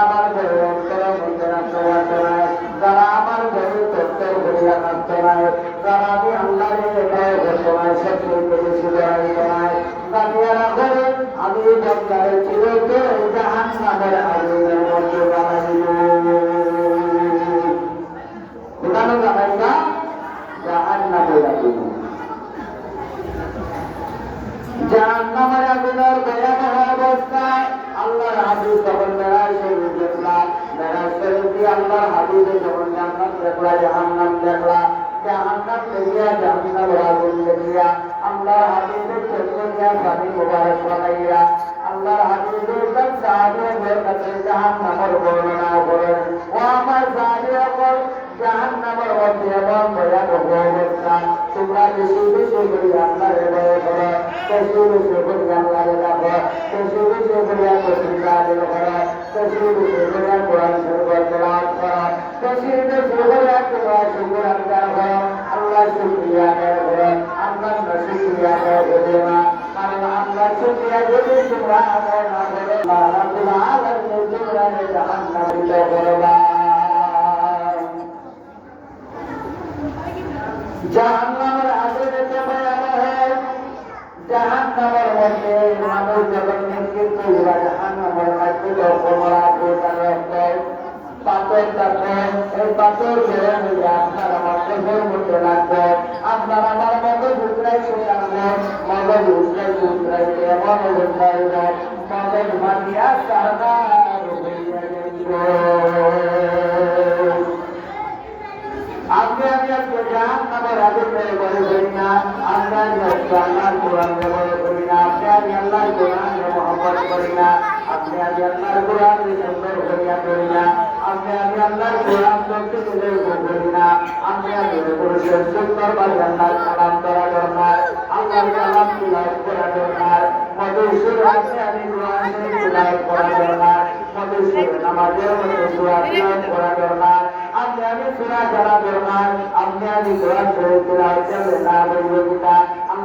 আমার ঘরে অন্তর মধ্যে রাখতে পারতো যারা আমার ঘরে তত্ত্ব করে রাখতে নাই, যারা আমি আল্লাহর নাই সত্যি করে শুধু রাখতে নাই। তাদের ঘরে আমি বন্দারে চিরকে জাহান নামের আগুনের মধ্যে বানাইব। কোথানো জানাই না জাহান নামের আগুন জাহান্নামের আগুনের ভয়াবহ অবস্থায় আল্লাহর হাবিব শরীফ দেখলা দিয়ে আল্লাহর হাবিবে যখন জান্নাত দেখলা, জাহান্নাম দেখলা, জাহান্নাম দেখিয়া জাহান্নামের আগুন দেখিয়া আল্লাহর হাবিবের চোখে দিয়া পানি মোবারক লাগাইয়া আল্লাহর হাবিবের একদম সাহাবিয়ের কাছে জাহান্নামের বর্ণনা করেন ও আমার সাহাবিয়ার জাহান্নামের মধ্যে এমন ভয়াবহ অবস্থা তোমরা বেশি বেশি করে আল্লাহর ভয় বেশি বেশি করে আল্লাহর দেখো বেশি বেশি করে কসিদা দিল করো বেশি বেশি করে কোরআন শরীফ তেলাওয়াত করো বেশি বেশি করে তোমরা শুকর আদায় করো আল্লাহ শুকরিয়া আদায় করো আল্লাহ না শুকরিয়া আদায় করবে না কারণ আল্লাহ শুকরিয়া যদি তোমরা আদায় না করো আল্লাহ রাব্বুল তোমরা জাহান্নামে দিতে করবা জাহান্নামের আগুনেতে ভয়াবহ জাহান্নামের মধ্যে মানুষ যখন নিক্ষিপ্ত করিবা জাহান্নামের মধ্যে কমলা তার রক্ত পাথর থাকবে এই পাথর বেড়ে হইয়া আপনার আমরা আল্লাহর কোরআন ব্যবহার করি না আপনি আমি আল্লাহর কোরআন মোহাম্মদ করি না আপনি আমি আল্লাহর কোরআন সুন্দর করিয়া করি না আপনি আমি আল্লাহর কোরআন করতে গেলে করি না আপনি আমি পুরুষের সুন্দর বাড়ি আল্লাহর কালাম করা দরকার আল্লাহর আপনি আমি কোরআন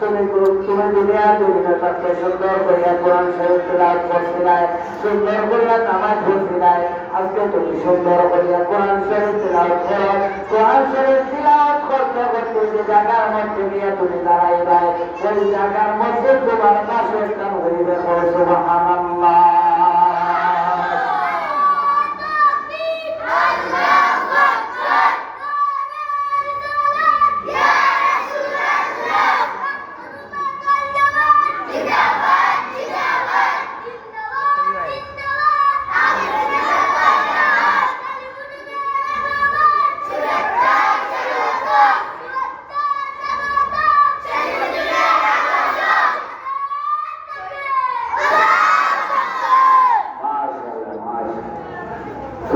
তুমি তুমি দুনিয়া দুনিয়া তাকে সুন্দর করিয়া কোরআন শরীফ তেলাওয়াত করছিলাই সুন্দর করিয়া নামাজ পড়ছিলাই আজকে তুমি সুন্দর করিয়া কোরআন শরীফ লাভ করো। কোরআন শরীফ তেলাওয়াত করতে করতে যে জায়গার মধ্যে নিয়ে তুমি দাঁড়াইবাই, ওই জায়গার মধ্যে তোমার পাশে স্থান হইবে ও সুবহানাল্লাহ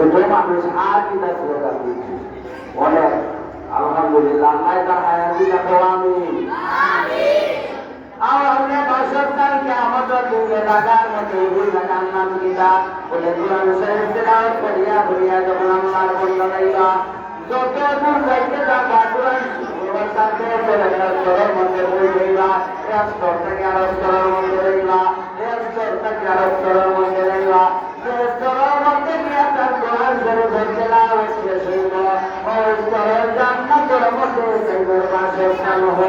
ছোট মানুষ আর কি তার দিচ্ছে অনেক আলহামদুলিল্লাহ আল্লাহ তার হায়াতি রাখো আমি আর আমরা বাসরকার কে আমাদের দিনে লাগার মধ্যে যাইবা যে স্তরের মধ্যে গিয়া তার কোরআন শরীফের তেলাওয়াত শেষ হইব ওই স্তরের জান্নাতের মধ্যে যাইবার পাশে স্থান হবে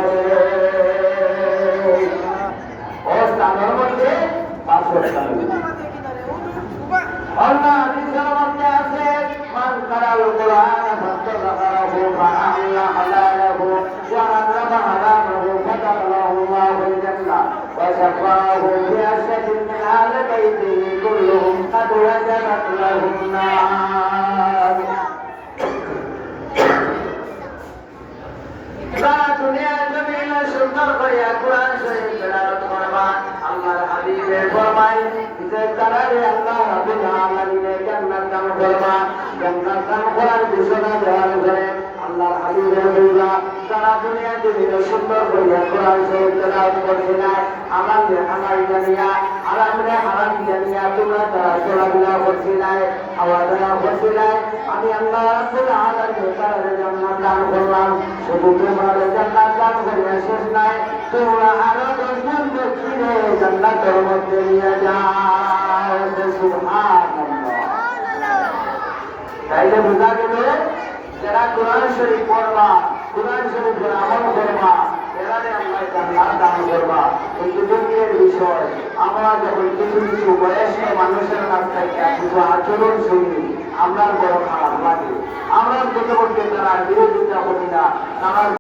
ও স্থানের মধ্যে পাশে স্থান হবে আল্লাহ হাদিসের মধ্যে আছে মান কারাল কুরআন ফাতারাহু ফাআমিয়া হালালাহু ওয়া হারামা হারামাহু ফাতারাহু আল্লাহুল জান্নাহ ওয়া শাফাহু বি আশাদিন মিন আহলি বাইতিহি কুল্লুহুম قد وجبت لهم نار বলবা সারা দুনিয়াতে দিনে সুন্দর করিয়া কোরআন শরীফ তেলাওয়াত করছি না হারাম রে হালাল জানিয়া হারাম রে হারাম জানিয়া তোমরা তারা চলাফেরা করছি নাই আওয়াজনা করছি নাই আমি আল্লাহ রাব্বুল আলামিন তারা জান্নাত দান করলাম, শুধু তোমার জান্নাত দান করিয়া শেষ নাই, তোমরা আরও দশজন ব্যক্তিরে গেল যারা কোরআন শরীফ পড়বা, কোরআন শরীফের আমল করবা, এরারে আল্লাহ জান্নাত দান করবা। কিন্তু দুনিয়ার বিষয়, আমরা যখন কিছু কিছু বয়স্ক মানুষের কাছ থেকে কিছু আচরণ শুনি আমরা বড় খারাপ লাগে। আমরা তারা বিরোধিতা করি না, তারা